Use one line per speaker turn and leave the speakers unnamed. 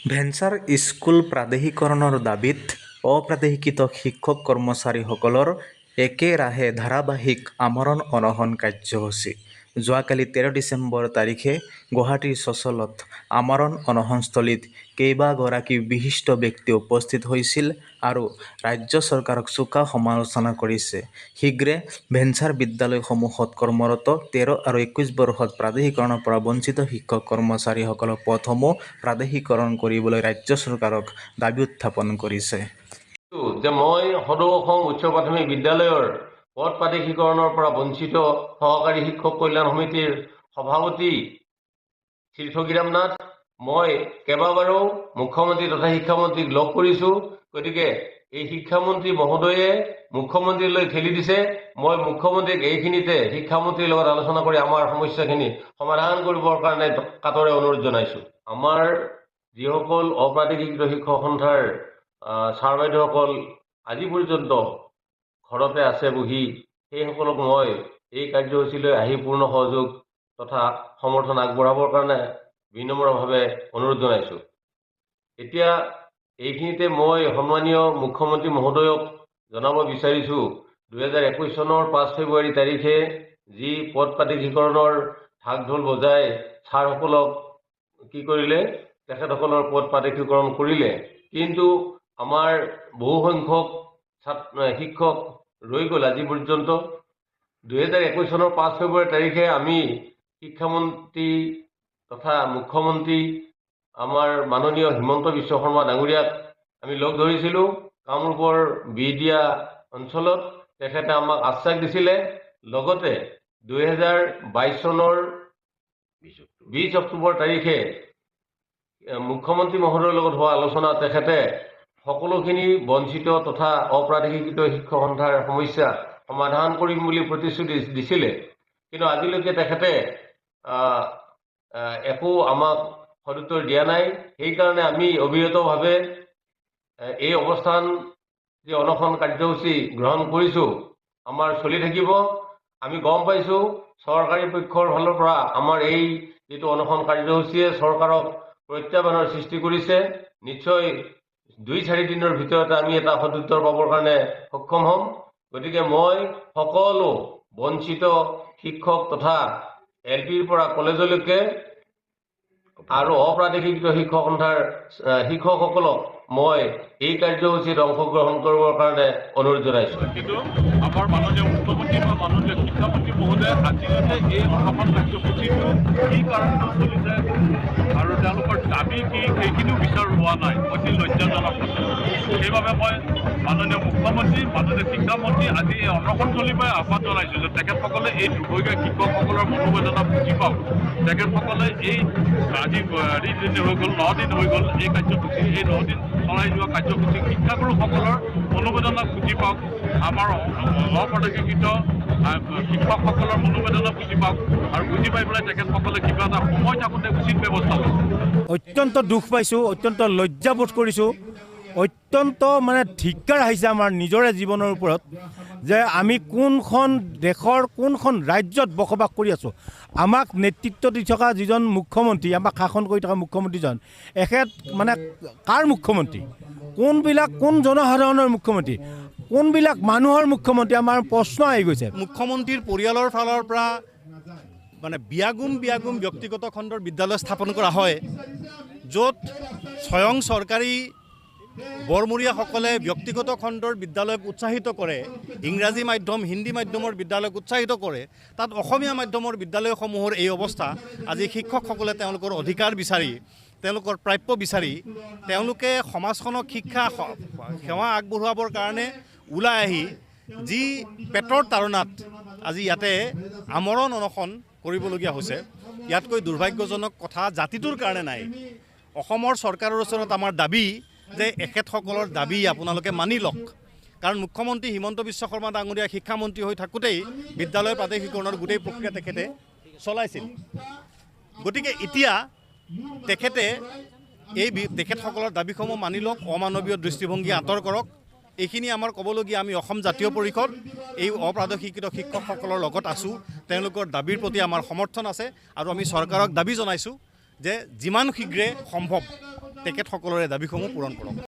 Venture school প্ৰাদেশিকৰণৰ দাবীত অপ্ৰাদেশিকৃত শিক্ষক কৰ্মচাৰীসকলৰ একেৰাহে ধাৰাবাহিক আমৰণ অনশন কাৰ্যসূচী। যোৱাকালি তেৰ ডিচেম্বৰ তাৰিখে গুৱাহাটীৰ চচলত আমৰণ অনশনস্থলীত কেইবাগৰাকী বিশিষ্ট ব্যক্তি উপস্থিত হৈছিল আৰু ৰাজ্য চৰকাৰক চোকা সমালোচনা কৰিছে। শীঘ্ৰে ভেঞ্চাৰ বিদ্যালয়সমূহত কৰ্মৰত তেৰ আৰু একৈছ বৰ্ষত প্ৰাদেশিকৰণৰ পৰা বঞ্চিত শিক্ষক কৰ্মচাৰীসকলৰ পদসমূহ প্ৰাদেশিকৰণ কৰিবলৈ ৰাজ্য চৰকাৰক দাবী উত্থাপন কৰিছে।
যে মই সদৌ অসম উচ্চ প্ৰাথমিক বিদ্যালয়ৰ পদ প্ৰাদেশিকৰণৰ পৰা বঞ্চিত সহকাৰী শিক্ষক কল্যাণ সমিতিৰ সভাপতি তীৰ্থগিৰাম নাথ। মই কেইবাবাৰো মুখ্যমন্ত্ৰী তথা শিক্ষামন্ত্ৰীক লগ কৰিছোঁ। গতিকে এই শিক্ষামন্ত্ৰী মহোদয়ে মুখ্যমন্ত্ৰীলৈ ঠেলি দিছে। মই মুখ্যমন্ত্ৰীক এইখিনিতে শিক্ষামন্ত্ৰীৰ লগত আলোচনা কৰি আমাৰ সমস্যাখিনি সমাধান কৰিবৰ কাৰণে কাতৰে অনুৰোধ জনাইছোঁ। আমাৰ যিসকল অপ্ৰাদেশিকৃত শিক্ষক সন্থাৰ ছাৰ বাইদেউসকল আজি পৰ্যন্ত ঘৰতে আছে বহি সেইসকলক মই এই কাৰ্যসূচীলৈ আহি পূৰ্ণ সহযোগ তথা সমৰ্থন আগবঢ়াবৰ কাৰণে বিনম্ৰভাৱে অনুৰোধ জনাইছোঁ। এতিয়া এইখিনিতে মই সন্মানীয় মুখ্যমন্ত্ৰী মহোদয়ক জনাব বিচাৰিছোঁ দুহেজাৰ একৈছ চনৰ পাঁচ ফেব্ৰুৱাৰী তাৰিখে যি পদ প্ৰাদেশিকৰণৰ ঢাক ঢোল বজাই ছাৰসকলক কি কৰিলে তেখেতসকলৰ পদ প্ৰাদেশিকৰণ কৰিলে। কিন্তু আমাৰ বহু সংখ্যক ছাত্ৰ শিক্ষক ৰৈ গ'ল আজি পৰ্যন্ত। দুহেজাৰ একৈছ চনৰ পাঁচ ফেব্ৰুৱাৰী তাৰিখে আমি শিক্ষামন্ত্ৰী তথা মুখ্যমন্ত্ৰী আমাৰ মাননীয় হিমন্ত বিশ্ব শৰ্মা ডাঙৰীয়াক আমি লগ ধৰিছিলোঁ কামৰূপৰ বিহদিয়া অঞ্চলত। তেখেতে আমাক আশ্বাস দিছিলে। লগতে দুহেজাৰ বাইছ চনৰ বিছ অক্টোবৰ তাৰিখে মুখ্যমন্ত্ৰী মহোদয়ৰ লগত হোৱা আলোচনাত তেখেতে সকলোখিনি বঞ্চিত তথা অপ্ৰাদেশিকৃত শিক্ষক সন্থাৰ সমস্যা সমাধান কৰিম বুলি প্ৰতিশ্ৰুতি দিছিলে। কিন্তু আজিলৈকে তেখেতে একো আমাক সদুত্তৰ দিয়া নাই। সেইকাৰণে আমি অবিৰতভাৱে এই অৱস্থান যি অনশন কাৰ্যসূচী গ্ৰহণ কৰিছোঁ আমাৰ চলি থাকিব। আমি গম পাইছোঁ চৰকাৰী পক্ষৰ ফালৰ পৰা আমাৰ এই যিটো অনশন কাৰ্যসূচীয়ে চৰকাৰক প্ৰত্যাহ্বানৰ সৃষ্টি কৰিছে নিশ্চয় দুই চাৰি দিনৰ ভিতৰতে আমি এটা সদুত্তৰ পাবৰ কাৰণে সক্ষম হ'ম। গতিকে মই সকলো বঞ্চিত শিক্ষক তথা এল পিৰ পৰা কলেজলৈকে আৰু অপ্ৰাদেশিকৃত শিক্ষক সন্থাৰ শিক্ষকসকলক মই এই কাৰ্যসূচীত অংশগ্ৰহণ কৰিবৰ কাৰণে অনুৰোধ জনাইছোঁ।
কিন্তু আমাৰ মাননীয় মুখ্যমন্ত্ৰী বা মাননীয় শিক্ষামন্ত্ৰী মহোদয়ে আজিলৈকে এই অসমৰ কাৰ্যসূচীটো কি কাৰণত চলিছে আৰু তেওঁলোকৰ দাবী কি সেইখিনিও বিচাৰ হোৱা নাই অতি লজ্জাজনক সেইবাবে মই মাননীয় মুখ্যমন্ত্ৰী মাননীয় শিক্ষামন্ত্ৰী আজি এই অনশনস্থলীৰপৰাই আহ্বান জনাইছোঁ যে তেখেতসকলে এই দুৰ্ভগীয়া শিক্ষকসকলৰ মনোবেদনা বুজি পাওক। তেখেতসকলে এই আজি হেৰি দিন হৈ গ'ল ন দিন হৈ গ'ল এই কাৰ্যসূচী এই ন দিন চলাই যোৱা কাৰ্যসূচী শিক্ষাগুৰুসকলৰ মনোবেদনা বুজি পাওক আমাৰ অপ্ৰদেশিত শিক্ষকসকলৰ মনোবেদনা বুজি পাওক আৰু বুজি পাই পেলাই তেখেতসকলে কিবা এটা সময় থাকোঁতে উচিত ব্যৱস্থা লওক
অত্যন্ত দুখ পাইছোঁ অত্যন্ত লজ্জাবোধ কৰিছোঁ অত্যন্ত মানে ধিক্কাৰ আহিছে আমাৰ নিজৰে জীৱনৰ ওপৰত যে আমি কোনখন দেশৰ কোনখন ৰাজ্যত বসবাস কৰি আছোঁ। আমাক নেতৃত্ব দি থকা যিজন মুখ্যমন্ত্ৰী, আমাক শাসন কৰি থকা মুখ্যমন্ত্ৰীজন, এখেত মানে কাৰ মুখ্যমন্ত্ৰী? কোনবিলাক, কোন জনসাধাৰণৰ মুখ্যমন্ত্ৰী? কোনবিলাক মানুহৰ মুখ্যমন্ত্ৰী? আমাৰ প্ৰশ্ন আহি গৈছে।
মুখ্যমন্ত্ৰীৰ পৰিয়ালৰ ফালৰ পৰা মানে বিয়াগুম বিয়াগুম ব্যক্তিগত খণ্ডৰ বিদ্যালয় স্থাপন কৰা হয়, য'ত স্বয়ং চৰকাৰী বৰমূৰীয়াসকলে ব্যক্তিগত খণ্ডৰ বিদ্যালয়ক উৎসাহিত কৰে ইংৰাজী মাধ্যম হিন্দী মাধ্যমৰ বিদ্যালয়ক উৎসাহিত কৰে তাত অসমীয়া মাধ্যমৰ বিদ্যালয়সমূহৰ এই অৱস্থা। আজি শিক্ষকসকলে তেওঁলোকৰ অধিকাৰ বিচাৰি তেওঁলোকৰ প্ৰাপ্য বিচাৰি তেওঁলোকে সমাজখনক শিক্ষা সেৱা আগবঢ়োৱাবৰ কাৰণে ওলাই আহি যি পেটৰ তাৰণাত আজি ইয়াতে আমৰণ অনশন কৰিবলগীয়া হৈছে ইয়াতকৈ দুৰ্ভাগ্যজনক কথা জাতিটোৰ কাৰণে নাই। অসমৰ চৰকাৰৰ ওচৰত আমাৰ দাবী যে এখেতসকলৰ দাবি আপোনালোকে মানি লওক। কাৰণ মুখ্যমন্ত্ৰী হিমন্ত বিশ্ব শৰ্মা ডাঙৰীয়া শিক্ষামন্ত্ৰী হৈ থাকোঁতেই বিদ্যালয় প্ৰাদেশিকৰণৰ গোটেই প্ৰক্ৰিয়া তেখেতে চলাইছিল। গতিকে এতিয়া তেখেতে এই তেখেতসকলৰ দাবীসমূহ মানি লওক, অমানৱীয় দৃষ্টিভংগী আঁতৰ কৰক। এইখিনি আমাৰ ক'বলগীয়া আমি অসম জাতীয় পৰিষদ, এই অপ্ৰাদেশিকৃত শিক্ষকসকলৰ লগত আছোঁ। তেওঁলোকৰ দাবীৰ প্ৰতি আমাৰ সমৰ্থন আছে। আৰু আমি চৰকাৰক দাবি জনাইছোঁ যে যিমান শীঘ্ৰে সম্ভৱ তেখেতসকলৰে দাবীসমূহ পূৰণ কৰক।